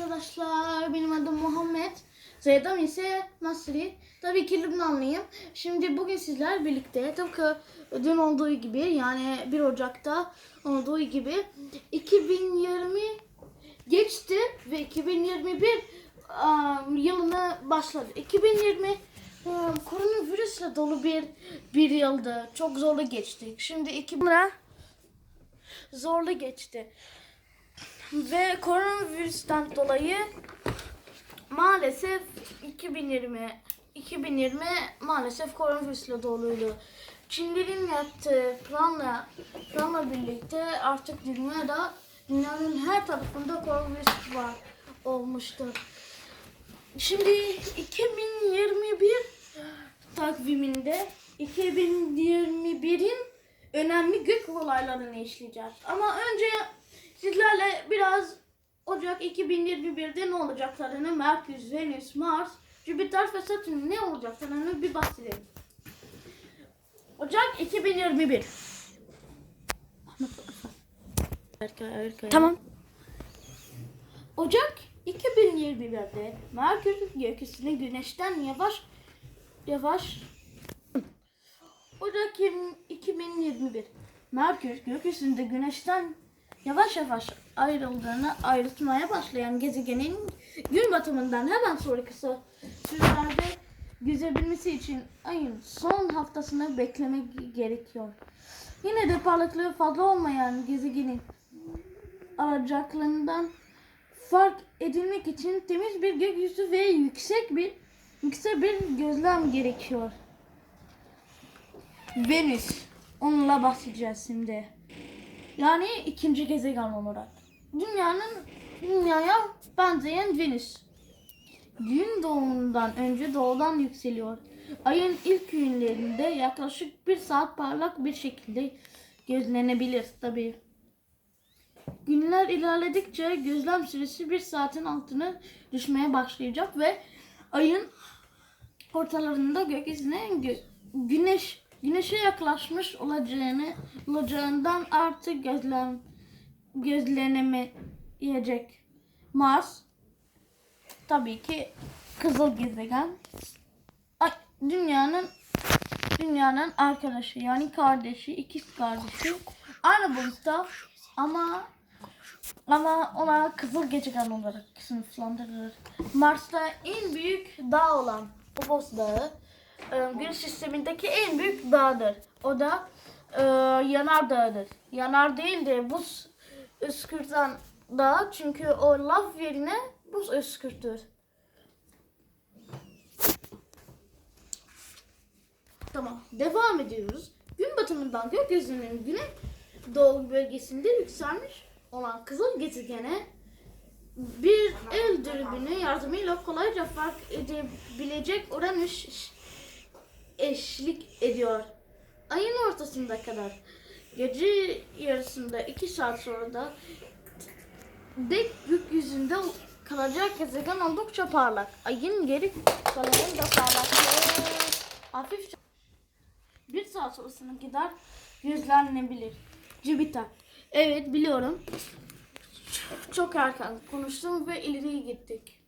arkadaşlar. Benim adım Muhammed. Soyadım ise Nasri. Tabii ki Lübnanlıyım. Şimdi bugün sizler birlikte tıpkı dün olduğu gibi yani 1 Ocak'ta olduğu gibi 2020 geçti ve 2021 um, yılına başladı. 2020 um, koronavirüsle dolu bir bir yıldı. Çok zorlu geçti. Şimdi 2000 zorlu geçti. Ve koronavirüsten dolayı maalesef 2020 2020 maalesef koronavirüsle doluydu. Çinlerin yaptığı planla planla birlikte artık dünyada dünyanın her tarafında koronavirüs var olmuştur. Şimdi 2021 takviminde 2021'in önemli gök olaylarını işleyeceğiz. Ama önce sizlerle biraz Ocak 2021'de ne olacaklarını, Merkür, Venüs, Mars, Jüpiter ve Satürn ne olacaklarını bir bahsedelim. Ocak 2021. Tamam. Ocak 2021'de Merkür gökyüzüne Güneş'ten yavaş yavaş Ocak 20 2021 Merkür gökyüzünde Güneş'ten yavaş yavaş ayrıldığını ayrılmaya başlayan gezegenin gün batımından hemen sonra kısa sürelerde yüzebilmesi için ayın son haftasını beklemek gerekiyor. Yine de parlaklığı fazla olmayan gezegenin aracaklığından fark edilmek için temiz bir gökyüzü ve yüksek bir yüksek bir gözlem gerekiyor. Venüs. Onunla bahsedeceğiz şimdi. Yani ikinci gezegen olarak. Dünyanın dünyaya benzeyen Venüs. Gün doğumundan önce doğudan yükseliyor. Ayın ilk günlerinde yaklaşık bir saat parlak bir şekilde gözlenebilir tabii. Günler ilerledikçe gözlem süresi bir saatin altına düşmeye başlayacak ve ayın ortalarında gökyüzüne gö- güneş güneşe yaklaşmış olacağını olacağından artık gözlem gözlenemeyecek. Mars tabii ki kızıl gezegen. Dünyanın dünyanın arkadaşı yani kardeşi, ikiz kardeşi aynı boyutta ama ama ona kızıl gezegen olarak sınıflandırılır. Mars'ta en büyük dağ olan Phobos Dağı e, Güneş sistemindeki en büyük dağdır. O da e, Yanar Dağı'dır. Yanar değil de buz ıskırtan dağ çünkü o lav yerine buz ıskırtır. Tamam. Devam ediyoruz. Gün batımından gökyüzünün güney doğu bölgesinde yükselmiş olan kızıl gezegene bir el dürbünü yardımıyla kolayca fark edebilecek Uranüs eşlik ediyor. Ayın ortasında kadar gece yarısında iki saat sonra da dek gökyüzünde kalacak gezegen oldukça parlak. Ayın geri kalanın da parlaklığı hafif bir saat sonrasına kadar gözlemlenebilir. Jüpiter. Evet biliyorum. Çok erken konuştum ve ileriye gittik.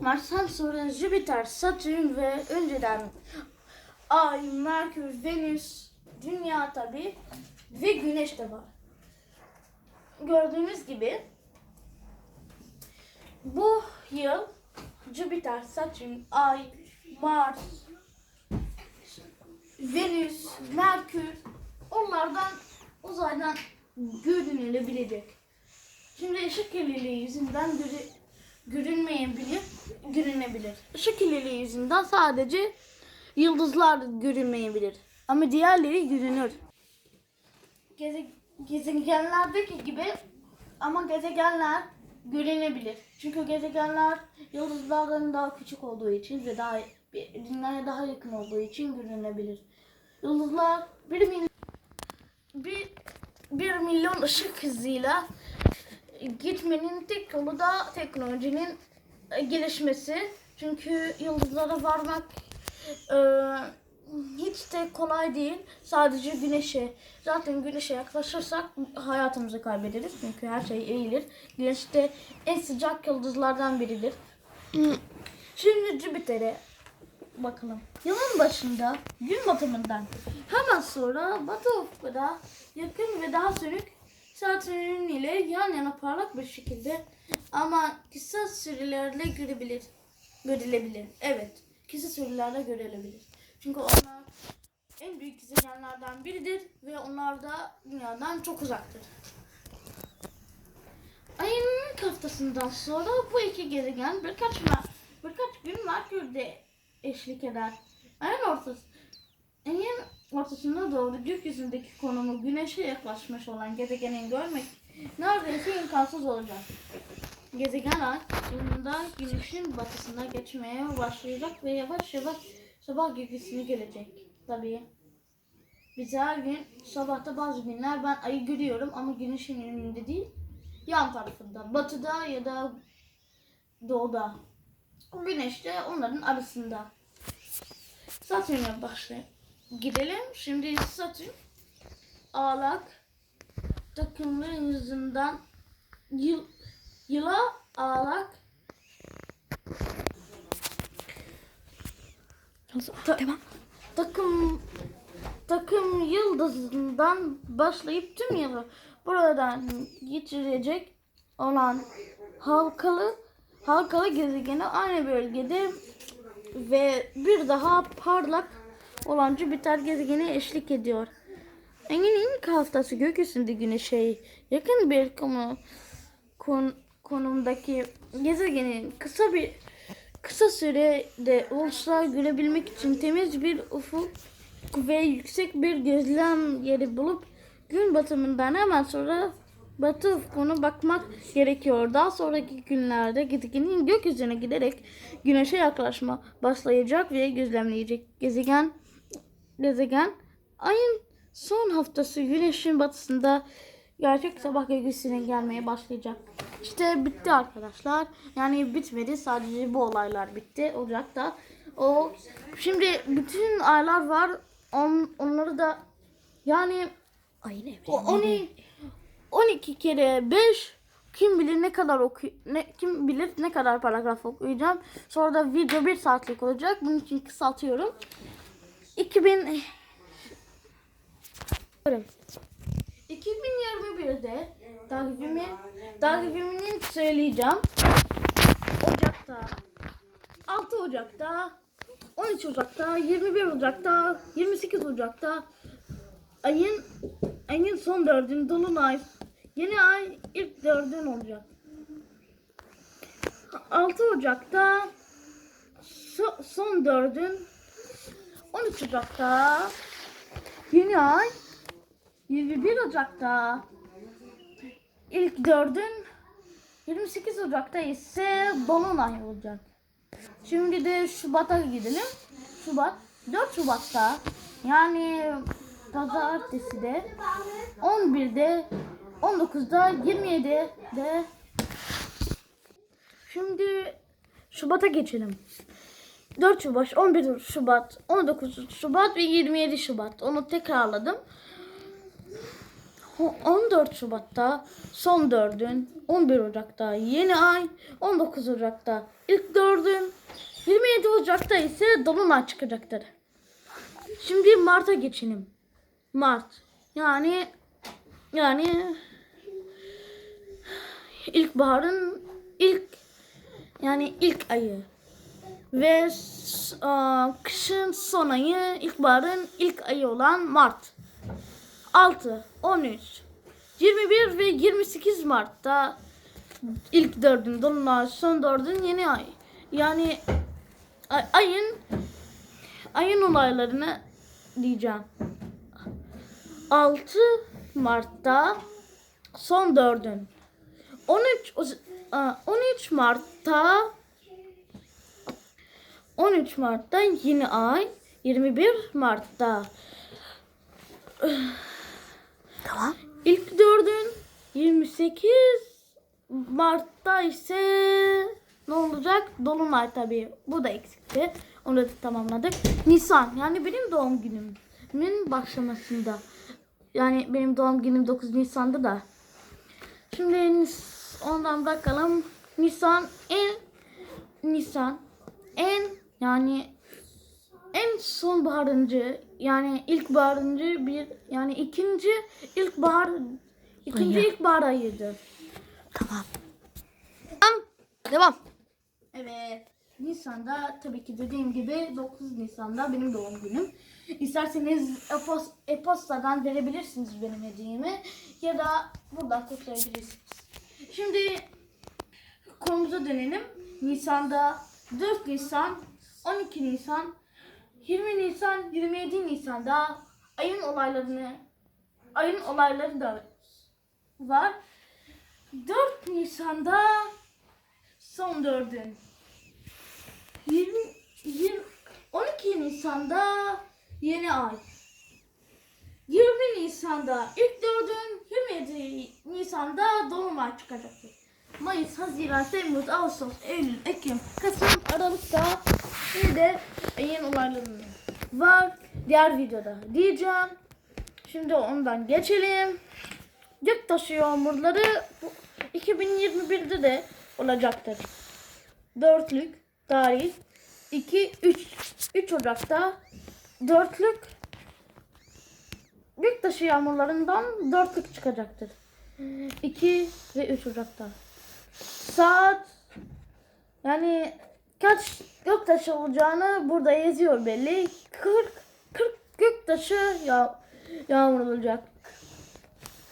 Mars'tan sonra Jüpiter, Satürn ve önceden Ay, Merkür, Venüs, Dünya tabi ve Güneş de var. Gördüğünüz gibi bu yıl Jüpiter, Satürn, Ay, Mars, Venüs, Merkür onlardan uzaydan görünülebilecek. Şimdi ışık kirliliği yüzünden göre, görünmeyebilir, görünebilir. Işık kirliliği yüzünden sadece yıldızlar görünmeyebilir. Ama diğerleri görünür. Geze, gezegenlerdeki gibi ama gezegenler görünebilir. Çünkü gezegenler yıldızlardan daha küçük olduğu için ve daha dünyaya daha yakın olduğu için görünebilir. Yıldızlar bir milyon bir, bir milyon ışık hızıyla gitmenin tek yolu da teknolojinin e, gelişmesi. Çünkü yıldızlara varmak e, hiç de kolay değil. Sadece güneşe. Zaten güneşe yaklaşırsak hayatımızı kaybederiz. Çünkü her şey eğilir. Güneş de en sıcak yıldızlardan biridir. Şimdi Jüpiter'e bakalım. Yılın başında gün batımından hemen sonra batı ufkuna yakın ve daha sönük Satürn ile yan yana parlak bir şekilde ama kısa sürelerle görebilir. Görülebilir. Evet. Kısa sürelerle görülebilir. Çünkü onlar en büyük gezegenlerden biridir ve onlar da dünyadan çok uzaktır. Ayın ilk haftasından sonra bu iki gezegen birkaç birkaç gün Merkür'de eşlik eder. Ayın ortası Ayın ortasına doğru gökyüzündeki konumu Güneş'e yaklaşmış olan gezegenin görmek neredeyse imkansız olacak. Gezegen ay yılında Güneş'in batısına geçmeye başlayacak ve yavaş yavaş sabah gölgesini gelecek. Tabii. Biz her gün sabahta bazı günler ben ayı görüyorum ama Güneş'in önünde değil yan tarafında. Batıda ya da doğuda. Güneş de onların arasında. Satürn'e başlayalım. Gidelim. Şimdi Satürn Ağlak takımlı yüzünden yıl, yıla Ağlak Ta- Devam. takım takım yıldızından başlayıp tüm yılı buradan geçirecek olan halkalı halkalı gezegeni aynı bölgede ve bir daha parlak olan Jüpiter gezegeni eşlik ediyor. Engin ilk haftası gökyüzünde güneşe yakın bir konu, kon- konumdaki gezegenin kısa bir kısa sürede olsa görebilmek için temiz bir ufuk ve yüksek bir gözlem yeri bulup gün batımından hemen sonra batı ufkuna bakmak gerekiyor. Daha sonraki günlerde gezegenin gökyüzüne giderek güneşe yaklaşma başlayacak ve gözlemleyecek. Gezegen gezegen ayın son haftası güneşin batısında gerçek sabah gölgesine gelmeye başlayacak. İşte bitti arkadaşlar. Yani bitmedi. Sadece bu olaylar bitti. Ocak'ta. O şimdi bütün aylar var. On, onları da yani Ayın evreni. o 12 12 kere 5 kim bilir ne kadar oku ne kim bilir ne kadar paragraf okuyacağım. Sonra da video bir saatlik olacak. Bunun için kısaltıyorum. 2000 2021'de takvimi takvimini söyleyeceğim. Ocak'ta 6 Ocak'ta 13 Ocak'ta 21 Ocak'ta 28 Ocak'ta ayın ayın son dördün dolunay yeni ay ilk dördün olacak. 6 Ocak'ta so- son dördün 13 Ocak'ta yeni ay 21 Ocak'ta ilk dördün 28 Ocak'ta ise dolunay olacak. Şimdi de Şubat'a gidelim. Şubat 4 Şubat'ta yani pazartesi de 11'de 19'da 27'de Şimdi Şubat'a geçelim. 4 Şubat, 11 Şubat, 19 Şubat ve 27 Şubat. Onu tekrarladım. O- 14 Şubat'ta son dördün, 11 Ocak'ta yeni ay, 19 Ocak'ta ilk dördün, 27 Ocak'ta ise dolunay çıkacaktır. Şimdi Mart'a geçelim. Mart. Yani yani ilkbaharın ilk yani ilk ayı ve s- aa, kışın son ayı ilkbaharın ilk ayı olan Mart. 6, 13, 21 ve 28 Mart'ta ilk dördün dolunay, son dördün yeni ay. Yani ay- ayın ayın olaylarını diyeceğim. 6 Mart'ta son dördün. 13 o- aa, 13 Mart'ta 13 Mart'ta yeni ay. 21 Mart'ta Tamam. İlk dördün 28 Mart'ta ise ne olacak? Dolunay tabii. Bu da eksikti. Onu da tamamladık. Nisan yani benim doğum günümün başlamasında. Yani benim doğum günüm 9 Nisan'da da. Şimdi ondan bakalım. Nisan en Nisan en yani en sonbaharıncı yani ilkbaharıncı bir yani ikinci ilkbahar ikinci Ayı. ilkbahar ayıydı. Tamam. Tamam. Devam. Evet. Nisan'da tabii ki dediğim gibi 9 Nisan'da benim doğum günüm. İsterseniz e-pos, e-postadan verebilirsiniz benim hediyemi ya da buradan kutlayabilirsiniz. Şimdi konumuza dönelim. Nisan'da 4 Nisan, 12 Nisan, 20 Nisan, 27 Nisan'da ayın olaylarını ayın olayları da var. 4 Nisan'da son dördün 20, 20 12 Nisan'da yeni ay. 20 Nisan'da ilk dördün, 27 Nisan'da dolum ay çıkacaktır. Mayıs, Haziran, Temmuz, Ağustos, Eylül, Ekim, Kasım, Aralık'ta bir de ayın olayları var. Diğer videoda diyeceğim. Şimdi ondan geçelim. Göktaşı yağmurları bu 2021'de de olacaktır. Dörtlük tarih 2 3 3 Ocak'ta dörtlük Göktaşı yağmurlarından dörtlük çıkacaktır. 2 ve 3 Ocak'ta. Saat yani kaç göktaşı olacağını burada yazıyor belli. 40 40 göktaşı ya, yağmur olacak.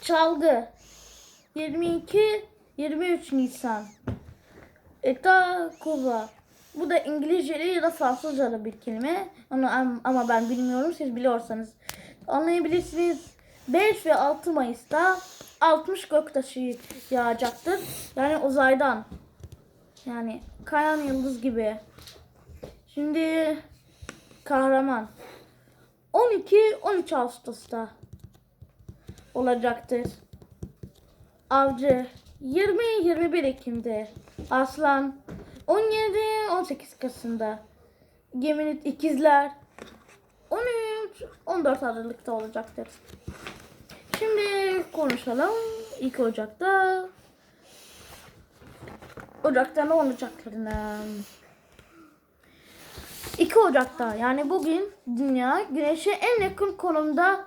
Çalgı 22 23 Nisan. Eta kova. Bu da İngilizceli ya da Fransızcalı bir kelime. Onu am- ama ben bilmiyorum. Siz biliyorsanız anlayabilirsiniz. 5 ve 6 Mayıs'ta 60 göktaşı yağacaktır. Yani uzaydan. Yani kayan yıldız gibi. Şimdi kahraman. 12-13 Ağustos'ta olacaktır. Avcı 20-21 Ekim'de. Aslan 17-18 Kasım'da. Geminit ikizler 13-14 Aralık'ta olacaktır. Şimdi konuşalım. 2 Ocak'ta Ocak'ta ne olacaklarını. 2 Ocak'ta. Yani bugün dünya güneşe en yakın konumda